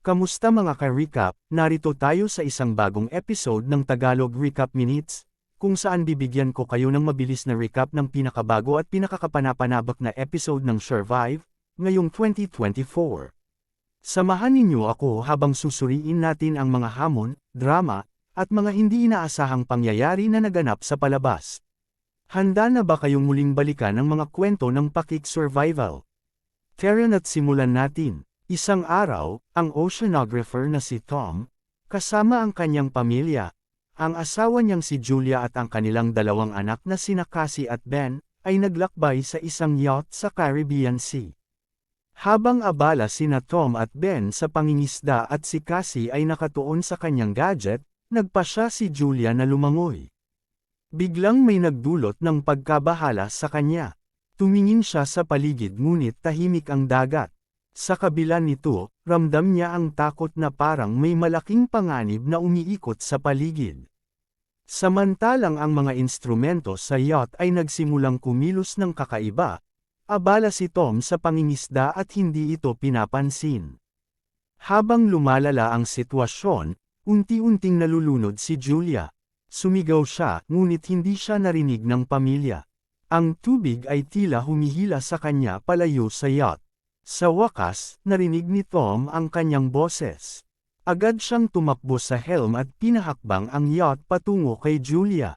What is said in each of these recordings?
Kamusta mga ka-recap? Narito tayo sa isang bagong episode ng Tagalog Recap Minutes, kung saan bibigyan ko kayo ng mabilis na recap ng pinakabago at pinakakapanapanabak na episode ng Survive, ngayong 2024. Samahan ninyo ako habang susuriin natin ang mga hamon, drama, at mga hindi inaasahang pangyayari na naganap sa palabas. Handa na ba kayong muling balikan ang mga kwento ng Pakik Survival? Tara na't simulan natin. Isang araw, ang oceanographer na si Tom, kasama ang kanyang pamilya, ang asawa niyang si Julia at ang kanilang dalawang anak na sina Cassie at Ben, ay naglakbay sa isang yacht sa Caribbean Sea. Habang abala sina Tom at Ben sa pangingisda at si Cassie ay nakatuon sa kanyang gadget, nagpa siya si Julia na lumangoy. Biglang may nagdulot ng pagkabahala sa kanya. Tumingin siya sa paligid ngunit tahimik ang dagat. Sa kabila nito, ramdam niya ang takot na parang may malaking panganib na umiikot sa paligid. Samantalang ang mga instrumento sa yacht ay nagsimulang kumilos ng kakaiba, abala si Tom sa pangingisda at hindi ito pinapansin. Habang lumalala ang sitwasyon, unti-unting nalulunod si Julia. Sumigaw siya, ngunit hindi siya narinig ng pamilya. Ang tubig ay tila humihila sa kanya palayo sa yacht. Sa wakas, narinig ni Tom ang kanyang boses. Agad siyang tumakbo sa helm at pinahakbang ang yacht patungo kay Julia.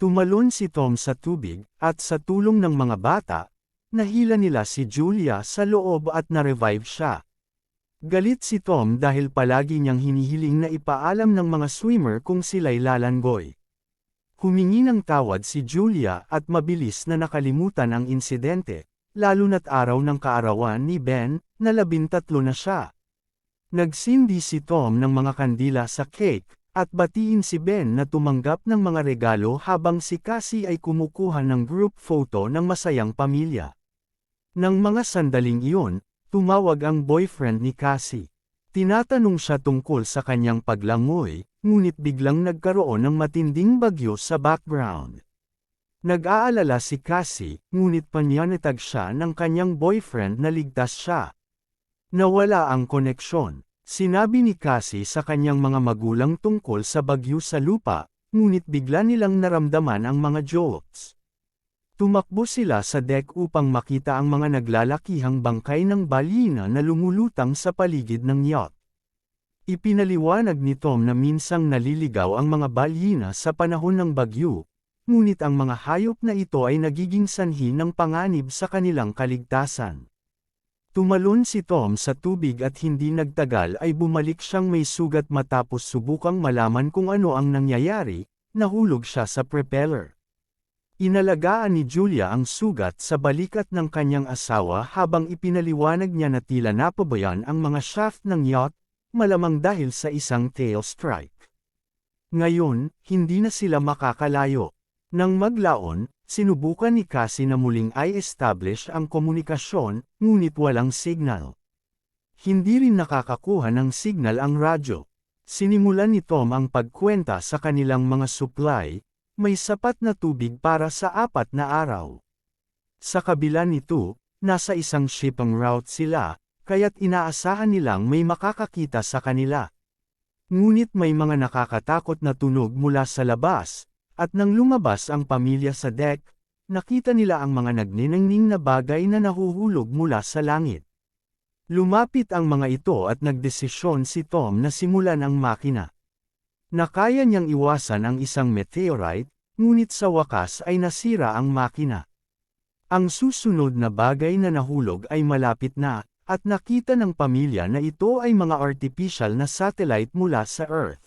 Tumalon si Tom sa tubig, at sa tulong ng mga bata, nahila nila si Julia sa loob at na-revive siya. Galit si Tom dahil palagi niyang hinihiling na ipaalam ng mga swimmer kung sila'y lalanggoy. Humingi ng tawad si Julia at mabilis na nakalimutan ang insidente lalo na't araw ng kaarawan ni Ben, na labintatlo na siya. Nagsindi si Tom ng mga kandila sa cake, at batiin si Ben na tumanggap ng mga regalo habang si Cassie ay kumukuha ng group photo ng masayang pamilya. Nang mga sandaling iyon, tumawag ang boyfriend ni Cassie. Tinatanong siya tungkol sa kanyang paglangoy, ngunit biglang nagkaroon ng matinding bagyo sa background. Nag-aalala si Cassie, ngunit panyanitag siya ng kanyang boyfriend na ligtas siya. Nawala ang koneksyon. Sinabi ni Cassie sa kanyang mga magulang tungkol sa bagyo sa lupa, ngunit bigla nilang naramdaman ang mga jolts. Tumakbo sila sa deck upang makita ang mga naglalakihang bangkay ng balina na lumulutang sa paligid ng yacht. Ipinaliwanag ni Tom na minsang naliligaw ang mga balina sa panahon ng bagyo, ngunit ang mga hayop na ito ay nagiging sanhi ng panganib sa kanilang kaligtasan. Tumalon si Tom sa tubig at hindi nagtagal ay bumalik siyang may sugat matapos subukang malaman kung ano ang nangyayari, nahulog siya sa propeller. Inalagaan ni Julia ang sugat sa balikat ng kanyang asawa habang ipinaliwanag niya na tila napabayan ang mga shaft ng yacht, malamang dahil sa isang tail strike. Ngayon, hindi na sila makakalayo. Nang maglaon, sinubukan ni Cassie na muling i-establish ang komunikasyon, ngunit walang signal. Hindi rin nakakakuha ng signal ang radyo. Sinimulan ni Tom ang pagkwenta sa kanilang mga supply, may sapat na tubig para sa apat na araw. Sa kabila nito, nasa isang shipping route sila, kaya't inaasahan nilang may makakakita sa kanila. Ngunit may mga nakakatakot na tunog mula sa labas, at nang lumabas ang pamilya sa deck, nakita nila ang mga nagniningning na bagay na nahuhulog mula sa langit. Lumapit ang mga ito at nagdesisyon si Tom na simulan ang makina. Nakaya niyang iwasan ang isang meteorite, ngunit sa wakas ay nasira ang makina. Ang susunod na bagay na nahulog ay malapit na, at nakita ng pamilya na ito ay mga artificial na satellite mula sa Earth.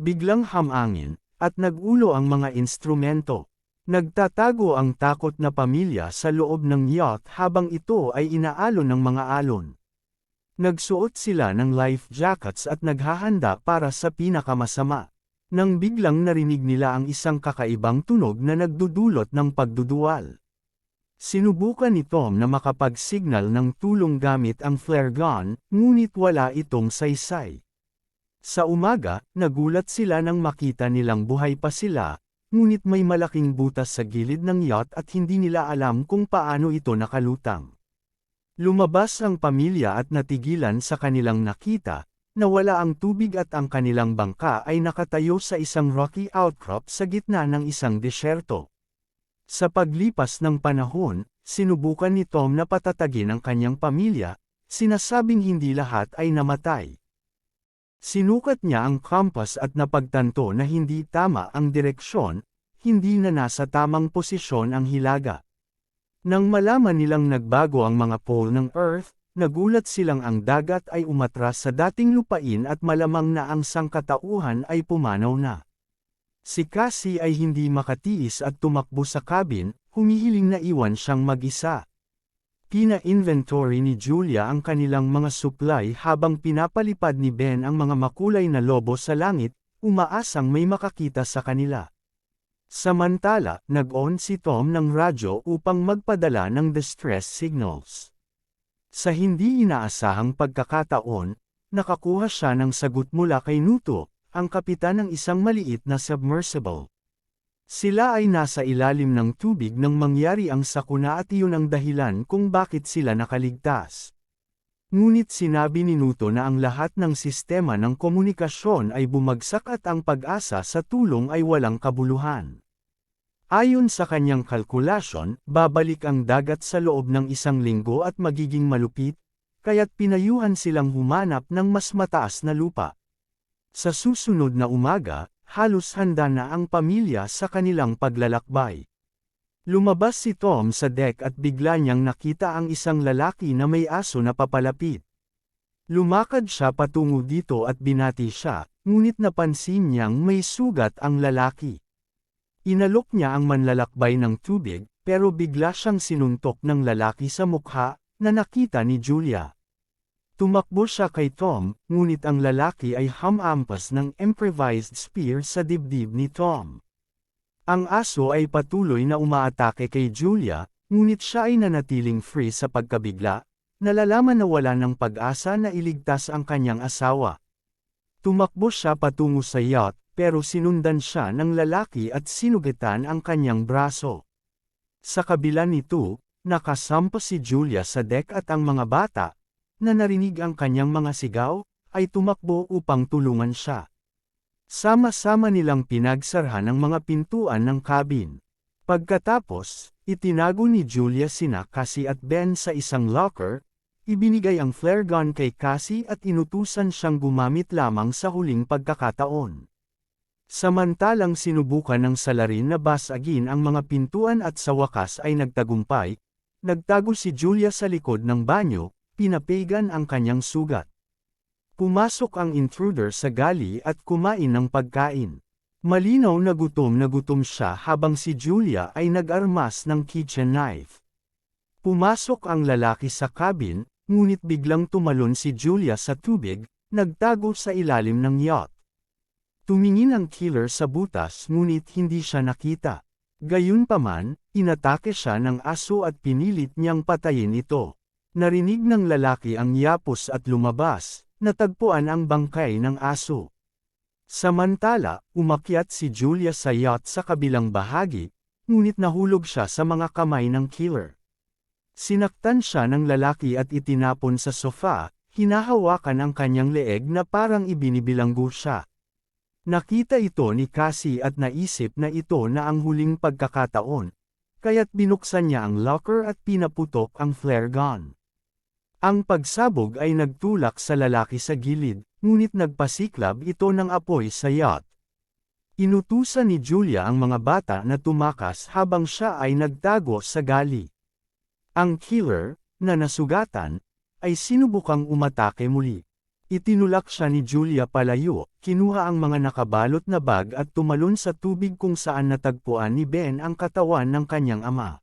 Biglang hamangin, at nagulo ang mga instrumento. Nagtatago ang takot na pamilya sa loob ng yacht habang ito ay inaalo ng mga alon. Nagsuot sila ng life jackets at naghahanda para sa pinakamasama. Nang biglang narinig nila ang isang kakaibang tunog na nagdudulot ng pagduduwal. Sinubukan ni Tom na makapag-signal ng tulong gamit ang flare gun, ngunit wala itong saysay. Sa umaga, nagulat sila nang makita nilang buhay pa sila, ngunit may malaking butas sa gilid ng yacht at hindi nila alam kung paano ito nakalutang. Lumabas ang pamilya at natigilan sa kanilang nakita, na wala ang tubig at ang kanilang bangka ay nakatayo sa isang rocky outcrop sa gitna ng isang desyerto. Sa paglipas ng panahon, sinubukan ni Tom na patatagin ang kanyang pamilya, sinasabing hindi lahat ay namatay. Sinukat niya ang compass at napagtanto na hindi tama ang direksyon, hindi na nasa tamang posisyon ang hilaga. Nang malaman nilang nagbago ang mga pole ng Earth, nagulat silang ang dagat ay umatras sa dating lupain at malamang na ang sangkatauhan ay pumanaw na. Si Cassie ay hindi makatiis at tumakbo sa cabin, humihiling na iwan siyang mag-isa. Pina-inventory ni Julia ang kanilang mga supply habang pinapalipad ni Ben ang mga makulay na lobo sa langit, umaasang may makakita sa kanila. Samantala, nag-on si Tom ng radyo upang magpadala ng distress signals. Sa hindi inaasahang pagkakataon, nakakuha siya ng sagot mula kay Nuto, ang kapitan ng isang maliit na submersible. Sila ay nasa ilalim ng tubig nang mangyari ang sakuna at iyon ang dahilan kung bakit sila nakaligtas. Ngunit sinabi ni Nuto na ang lahat ng sistema ng komunikasyon ay bumagsak at ang pag-asa sa tulong ay walang kabuluhan. Ayon sa kanyang kalkulasyon, babalik ang dagat sa loob ng isang linggo at magiging malupit, kaya't pinayuhan silang humanap ng mas mataas na lupa. Sa susunod na umaga, halos handa na ang pamilya sa kanilang paglalakbay. Lumabas si Tom sa deck at bigla niyang nakita ang isang lalaki na may aso na papalapit. Lumakad siya patungo dito at binati siya, ngunit napansin niyang may sugat ang lalaki. Inalok niya ang manlalakbay ng tubig, pero bigla siyang sinuntok ng lalaki sa mukha, na nakita ni Julia. Tumakbo siya kay Tom, ngunit ang lalaki ay hamampas ng improvised spear sa dibdib ni Tom. Ang aso ay patuloy na umaatake kay Julia, ngunit siya ay nanatiling free sa pagkabigla, nalalaman na wala ng pag-asa na iligtas ang kanyang asawa. Tumakbo siya patungo sa yacht, pero sinundan siya ng lalaki at sinugitan ang kanyang braso. Sa kabila nito, nakasampa si Julia sa deck at ang mga bata, na narinig ang kanyang mga sigaw, ay tumakbo upang tulungan siya. Sama-sama nilang pinagsarhan ang mga pintuan ng cabin. Pagkatapos, itinago ni Julia sina Cassie at Ben sa isang locker, ibinigay ang flare gun kay Cassie at inutusan siyang gumamit lamang sa huling pagkakataon. Samantalang sinubukan ng salarin na basagin ang mga pintuan at sa wakas ay nagtagumpay, nagtago si Julia sa likod ng banyo, pinapegan ang kanyang sugat. Pumasok ang intruder sa gali at kumain ng pagkain. Malinaw na gutom na gutom siya habang si Julia ay nag-armas ng kitchen knife. Pumasok ang lalaki sa cabin, ngunit biglang tumalon si Julia sa tubig, nagtago sa ilalim ng yacht. Tumingin ang killer sa butas ngunit hindi siya nakita. Gayunpaman, inatake siya ng aso at pinilit niyang patayin ito. Narinig ng lalaki ang yapos at lumabas, natagpuan ang bangkay ng aso. Samantala, umakyat si Julia sa yacht sa kabilang bahagi, ngunit nahulog siya sa mga kamay ng killer. Sinaktan siya ng lalaki at itinapon sa sofa, hinahawakan ang kanyang leeg na parang ibinibilanggo siya. Nakita ito ni Cassie at naisip na ito na ang huling pagkakataon, kaya't binuksan niya ang locker at pinaputok ang flare gun. Ang pagsabog ay nagtulak sa lalaki sa gilid, ngunit nagpasiklab ito ng apoy sa yacht. Inutusan ni Julia ang mga bata na tumakas habang siya ay nagtago sa gali. Ang killer, na nasugatan, ay sinubukang umatake muli. Itinulak siya ni Julia palayo, kinuha ang mga nakabalot na bag at tumalon sa tubig kung saan natagpuan ni Ben ang katawan ng kanyang ama.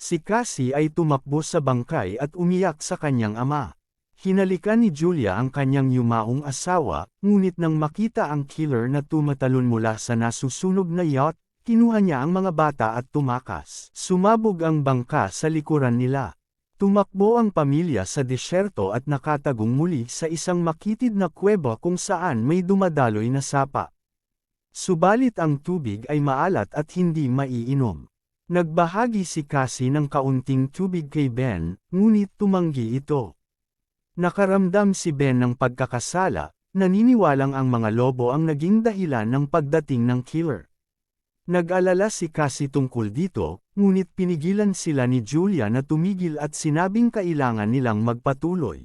Si Cassie ay tumakbo sa bangkay at umiyak sa kanyang ama. Hinalikan ni Julia ang kanyang yumaong asawa, ngunit nang makita ang killer na tumatalon mula sa nasusunog na yacht, kinuha niya ang mga bata at tumakas. Sumabog ang bangka sa likuran nila. Tumakbo ang pamilya sa disyerto at nakatagong muli sa isang makitid na kuweba kung saan may dumadaloy na sapa. Subalit ang tubig ay maalat at hindi maiinom. Nagbahagi si Cassie ng kaunting tubig kay Ben, ngunit tumanggi ito. Nakaramdam si Ben ng pagkakasala, naniniwalang ang mga lobo ang naging dahilan ng pagdating ng killer. Nag-alala si Cassie tungkol dito, ngunit pinigilan sila ni Julia na tumigil at sinabing kailangan nilang magpatuloy.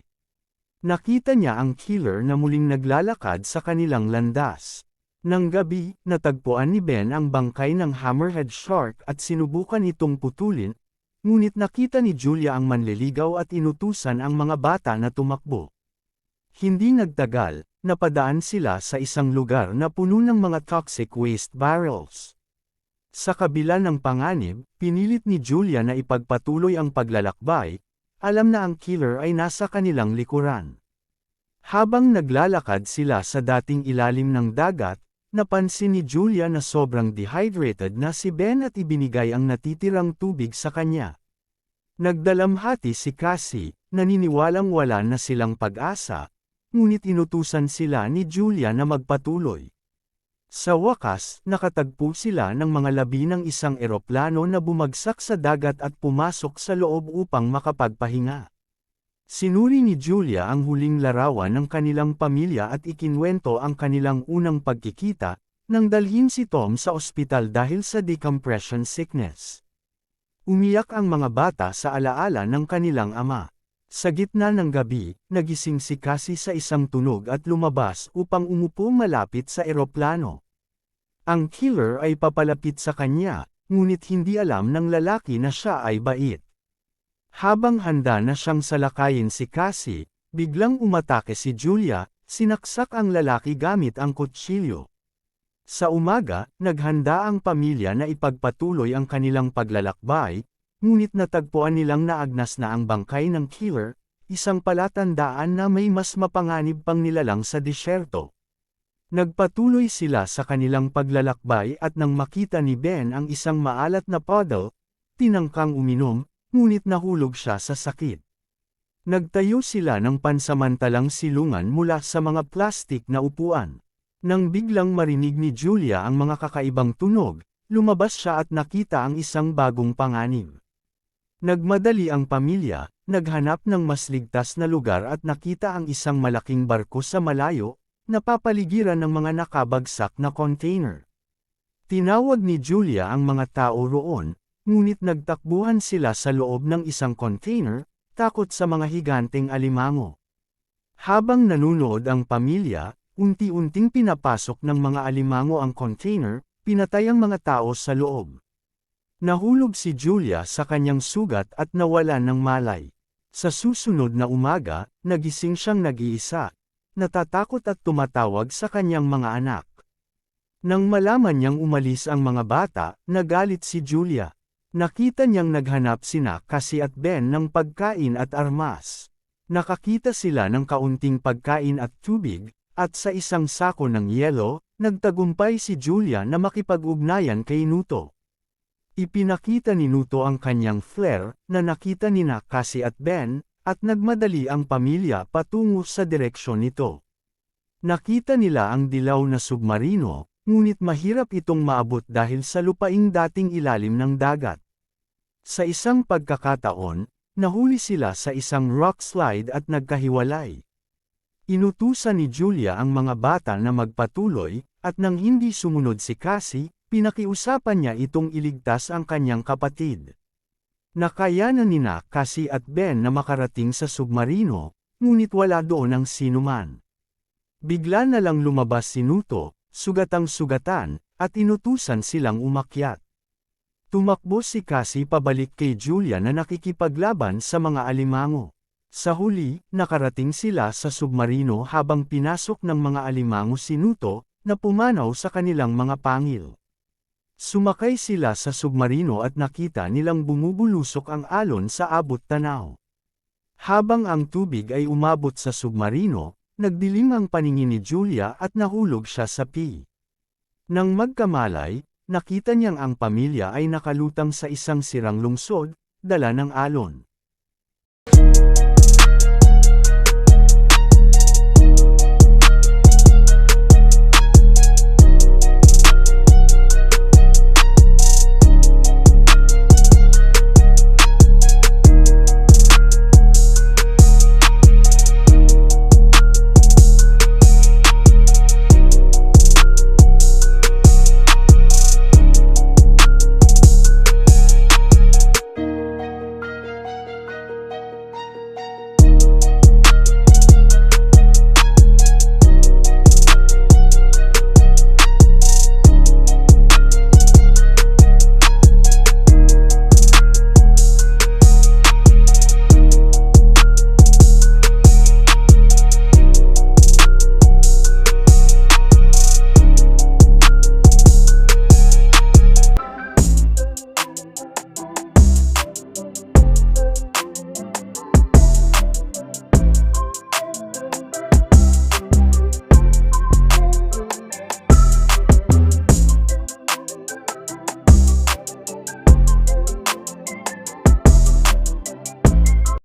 Nakita niya ang killer na muling naglalakad sa kanilang landas. Nang gabi, natagpuan ni Ben ang bangkay ng hammerhead shark at sinubukan itong putulin, ngunit nakita ni Julia ang manliligaw at inutusan ang mga bata na tumakbo. Hindi nagtagal, napadaan sila sa isang lugar na puno ng mga toxic waste barrels. Sa kabila ng panganib, pinilit ni Julia na ipagpatuloy ang paglalakbay, alam na ang killer ay nasa kanilang likuran. Habang naglalakad sila sa dating ilalim ng dagat, Napansin ni Julia na sobrang dehydrated na si Ben at ibinigay ang natitirang tubig sa kanya. Nagdalamhati si Cassie, naniniwalang wala na silang pag-asa, ngunit inutusan sila ni Julia na magpatuloy. Sa wakas, nakatagpo sila ng mga labi ng isang eroplano na bumagsak sa dagat at pumasok sa loob upang makapagpahinga. Sinuri ni Julia ang huling larawan ng kanilang pamilya at ikinwento ang kanilang unang pagkikita, nang dalhin si Tom sa ospital dahil sa decompression sickness. Umiyak ang mga bata sa alaala ng kanilang ama. Sa gitna ng gabi, nagising si Cassie sa isang tunog at lumabas upang umupo malapit sa eroplano. Ang killer ay papalapit sa kanya, ngunit hindi alam ng lalaki na siya ay bait. Habang handa na siyang salakayin si Cassie, biglang umatake si Julia, sinaksak ang lalaki gamit ang kutsilyo. Sa umaga, naghanda ang pamilya na ipagpatuloy ang kanilang paglalakbay, ngunit natagpuan nilang naagnas na ang bangkay ng killer, isang palatandaan na may mas mapanganib pang nilalang sa disyerto. Nagpatuloy sila sa kanilang paglalakbay at nang makita ni Ben ang isang maalat na puddle, tinangkang uminom, ngunit nahulog siya sa sakit. Nagtayo sila ng pansamantalang silungan mula sa mga plastik na upuan. Nang biglang marinig ni Julia ang mga kakaibang tunog, lumabas siya at nakita ang isang bagong panganib. Nagmadali ang pamilya, naghanap ng mas ligtas na lugar at nakita ang isang malaking barko sa malayo, napapaligiran ng mga nakabagsak na container. Tinawag ni Julia ang mga tao roon, Ngunit nagtakbuhan sila sa loob ng isang container, takot sa mga higanteng alimango. Habang nanunood ang pamilya, unti-unting pinapasok ng mga alimango ang container, pinatay ang mga tao sa loob. Nahulog si Julia sa kanyang sugat at nawalan ng malay. Sa susunod na umaga, nagising siyang nag-iisa, natatakot at tumatawag sa kanyang mga anak. Nang malaman niyang umalis ang mga bata, nagalit si Julia. Nakita niyang naghanap sina Cassie at Ben ng pagkain at armas. Nakakita sila ng kaunting pagkain at tubig, at sa isang sako ng yelo, nagtagumpay si Julia na makipag-ugnayan kay Nuto. Ipinakita ni Nuto ang kanyang flare, na nakita ni na Cassie at Ben, at nagmadali ang pamilya patungo sa direksyon nito. Nakita nila ang dilaw na submarino, ngunit mahirap itong maabot dahil sa lupaing dating ilalim ng dagat. Sa isang pagkakataon, nahuli sila sa isang rock slide at nagkahiwalay. Inutusan ni Julia ang mga bata na magpatuloy, at nang hindi sumunod si Cassie, pinakiusapan niya itong iligtas ang kanyang kapatid. Nakayanan ni na Cassie at Ben na makarating sa submarino, ngunit wala doon ang sinuman. Bigla na lang lumabas si Nuto, sugatang sugatan, at inutusan silang umakyat. Tumakbo si Cassie pabalik kay Julia na nakikipaglaban sa mga alimango. Sa huli, nakarating sila sa submarino habang pinasok ng mga alimango si Nuto, na pumanaw sa kanilang mga pangil. Sumakay sila sa submarino at nakita nilang bumubulusok ang alon sa abot tanaw. Habang ang tubig ay umabot sa submarino, nagdilim ang paningin ni Julia at nahulog siya sa pi. Nang magkamalay, Nakita niyang ang pamilya ay nakalutang sa isang sirang lungsod, dala ng alon.